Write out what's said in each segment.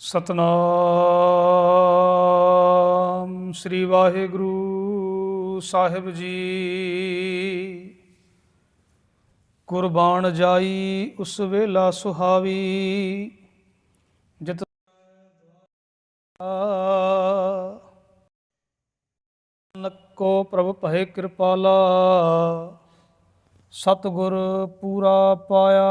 ਸਤਨਾਮ ਸ੍ਰੀ ਵਾਹਿਗੁਰੂ ਸਾਹਿਬ ਜੀ। ਕੁਰਬਾਨ ਜਾਈ ਉਸ ਵੇਲਾ ਸੁਹਾਵੀ, ਜਿਤ ਨਕੋ ਪ੍ਰਭ ਭਏ ਕਿਰਪਾਲਾ, ਸਤਿਗੁਰ ਪੂਰਾ ਪਾਇਆ।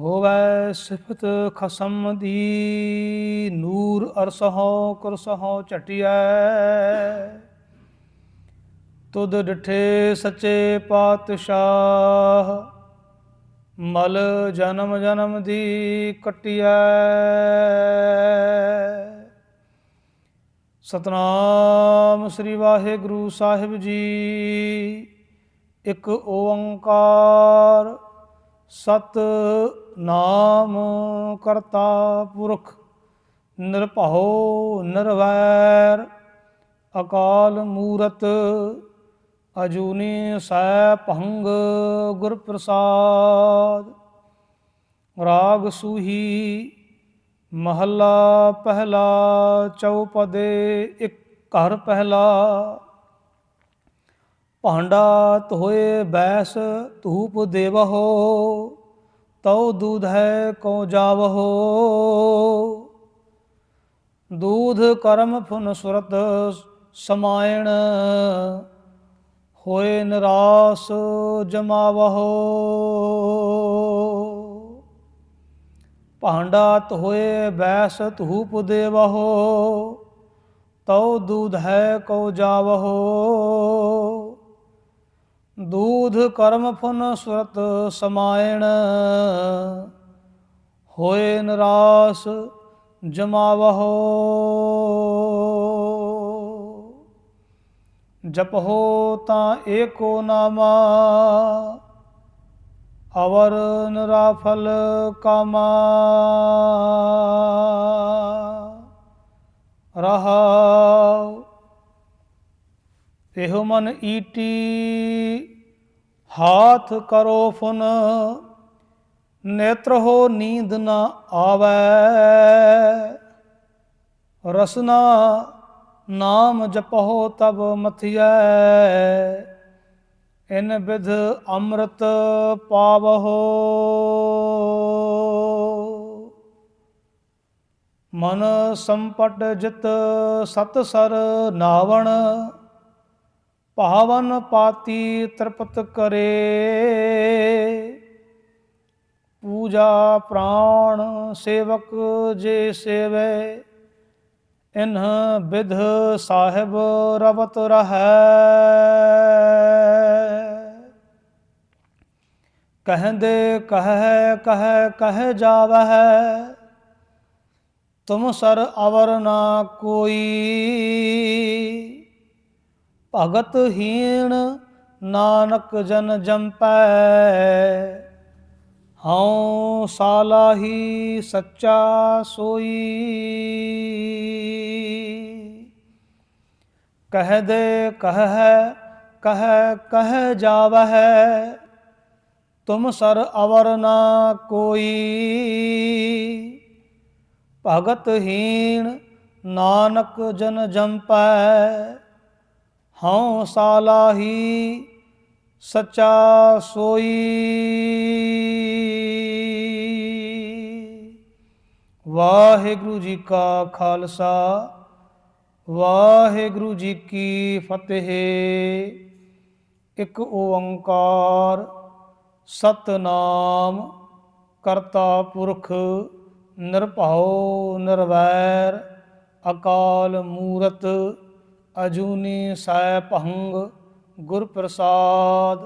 ਹੋਵੈ ਸਿਫਤ ਖਸਮ ਦੀ, ਨੂਰ ਅਰਸਹੋ ਕੁਰਸਹੋ ਝਟਿਐ। ਤੁਧ ਡਿਠੇ ਸੱਚੇ ਪਾਤਸ਼ਾਹ, ਮਲ ਜਨਮ ਜਨਮ ਦੀ ਕਟਿਐ। ਸਤਨਾਮ ਸ੍ਰੀ ਵਾਹਿਗੁਰੂ ਸਾਹਿਬ ਜੀ, ਇੱਕ ਓੰਕਾਰ ਸਤ ਨਾਮ ਕਰਤਾ ਪੁਰਖ, ਨਿਰਭਉ ਨਿਰਵੈਰ, ਅਕਾਲ ਮੂਰਤ, ਅਜੂਨੀ ਸੈ ਭੰਗ ਗੁਰ ਪ੍ਰਸਾਦ ਰਾਗ ਸੂਹੀ, ਮਹੱਲਾ ਪਹਿਲਾ ਚੌਪਦੇ ਇੱਕ ਘਰ ਪਹਿਲਾ। ਭਾਂਡਾ ਹੋਏ ਬੈਸ ਧੂਪ ਦੇਵਹੋ, ਤਉ ਦੂਧ ਹੈ ਕੋ ਜਾਵਹੋ। ਦੂਧ ਕਰਮ ਫੁਨ ਸੁਰਤ ਸਮਾਇਣ, ਹੋਏ ਨਿਰਾਸ ਜਮਾਵਹੋ। ਭਾਂਡਾ ਹੋਏ ਬੈਸ ਧੂਪ ਦੇਵਹੋ, ਤਉ ਦੂਧ ਹੈ ਕੋ ਜਾਵਹੋ। ਦੂਧ ਕਰਮ ਫੁਨ ਸੁਰਤ ਸਮਾਇਣ। ਹੋਏ ਨਿਰਾਸ ਜਮਾਵਹੋ। ਜਪਹੋ ਤਾਂ ਏਕੋ ਨਾਮਾ। ਅਵਰ ਨਿਰਾਫਲ ਕਾਮਾ। ਰਹਾਉ ਇਹੋ ਮਨ ਈਟੀ, ਹਾਥ ਕਰੋ ਫੁਨ, ਨੇਤਰ ਹੋ ਨੀਂਦ ਨ ਆਵੈ। ਰਸਨਾ ਨਾਮ ਜਪਹੁ ਤਬ ਮਥਿਐ। ਇਨ ਵਿਧ ਅੰਮ੍ਰਿਤ ਪਾਵਹੋ। ਮਨ ਸੰਪਟ ਜਿਤ ਸਤ ਸਰ ਨਾਵਣ ਭਾਵਨ ਪਾਤੀ ਤ੍ਰਿਪਤ ਕਰੇ। ਪੂਜਾ ਪ੍ਰਾਣ ਸੇਵਕ ਜੇ ਸੇਵੇ ਇਨ ਵਿਧ ਸਾਹਿਬ ਰਵਤ ਰਹੈ। ਕਹਿੰਦੇ ਕਹਿ ਕਹਿ ਕਹਿ ਜਾਵਹਿ, ਤੁਮ ਸਰ ਅਵਰ ਨਾ ਕੋਈ। ਭਗਤ ਹੀਣ ਨਾਨਕ ਜਨ ਜੰਪੈ। ਹਉ ਸਾਲਾਹੀ ਸੱਚਾ ਸੋਈ। ਕਹਿ ਦੇ ਕਹਿ, ਕਹ, ਕਹਿ ਜਾਵਹਿ। ਤੁਮ ਸਰ ਅਵਰ ਨਾ ਕੋਈ। ਭਗਤ ਹੀਣ ਨਾਨਕ ਜਨ ਜੰਪੈ। ਹਉ ਸਾਲਾਹੀ ਸੱਚਾ ਸੋਈ। ਵਾਹਿਗੁਰੂ ਜੀ ਕਾ ਖਾਲਸਾ, ਵਾਹਿਗੁਰੂ ਜੀ ਕੀ ਫਤਿਹ। ਇੱਕ ਓੰਕਾਰ ਸਤਨਾਮ ਕਰਤਾ ਪੁਰਖ ਨਿਰਭਉ ਨਿਰਵੈਰ ਅਕਾਲ ਮੂਰਤ ਅਜੂਨੀ ਸੈ ਭੰਗ ਗੁਰ ਪ੍ਰਸਾਦ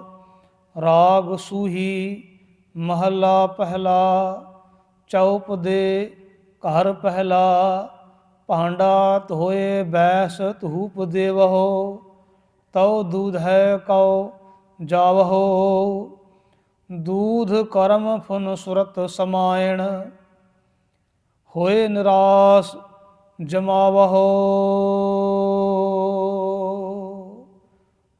ਰਾਗ ਸੂਹੀ ਮਹੱਲਾ ਪਹਿਲਾ, ਚੌਪ ਦੇ ਘਰ ਪਹਿਲਾ, ਭਾਂਡਾ ਧੋਏ ਬੈਸ ਧੂਪ ਦੇਵਹੋ, ਤਉ ਦੂਧ ਹੈ ਕਉ ਜਾਵਹੋ, ਦੂਧ ਕਰਮ ਫੁਨ ਸੁਰਤ ਸਮਾਇਣ, ਹੋਏ ਨਿਰਾਸ ਜਮਾਵਹੋ।